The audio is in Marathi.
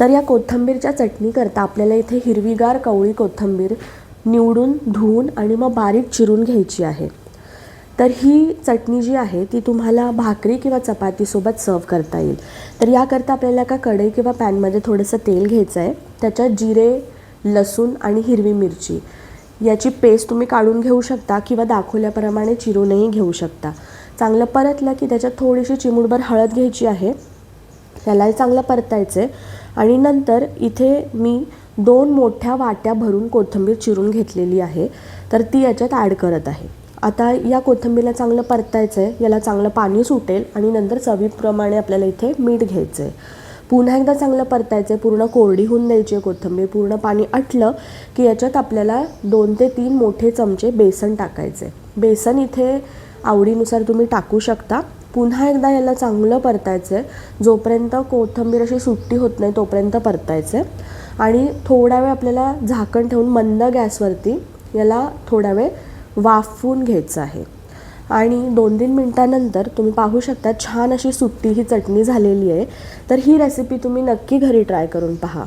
तर या कोथिंबीरच्या चटणीकरता आपल्याला इथे हिरवीगार कवळी कोथिंबीर निवडून धुवून आणि मग बारीक चिरून घ्यायची आहे. तर ही चटणी जी आहे ती तुम्हाला भाकरी किंवा चपातीसोबत सर्व करता येईल. तर याकरता आपल्याला एका कढई किंवा पॅनमध्ये थोडंसं तेल घ्यायचं आहे. त्याच्यात जिरे लसूण आणि हिरवी मिरची. याची पेस्ट तुम्ही काढून घेऊ शकता किंवा दाखवल्याप्रमाणे चिरूनही घेऊ शकता. चांगलं परतलं की त्याच्यात थोडीशी चिमूटभर हळद घ्यायची आहे. त्यालाही चांगलं परतायचं आहे आणि नंतर इथे मी दोन मोठ्या वाट्या भरून कोथिंबीर चिरून घेतलेली आहे. तर ती याच्यात ॲड करत आहे. आता या कोथिंबीरला चांगलं परतायचं आहे याला चांगलं पाणी सुटेल आणि नंतर चवीप्रमाणे आपल्याला इथे मीठ घ्यायचं आहे पुन्हा एकदा चांगलं परतायचं आहे पूर्ण कोरडी होऊन द्यायची आहे कोथिंबीर पूर्ण पाणी आटलं की याच्यात आपल्याला दोन ते तीन मोठे चमचे बेसन टाकायचे बेसन इथे आवडीनुसार तुम्ही टाकू शकता. पुन्हा एकदा याला चांगलं परतायचं आहे जोपर्यंत कोथिंबीर अशी सुट्टी होत नाही तोपर्यंत परतायचं आहे आणि थोडा वेळ आपल्याला झाकण ठेवून मंद गॅसवरती याला थोडा वेळ वाफवून घ्यायचं आहे. आणि दोन तीन मिनटानंतर तुम्ही पाहू शकता छान अशी सुट्टी ही चटणी झालेली आहे. तर ही रेसिपी तुम्ही नक्की घरी ट्राय करून पहा.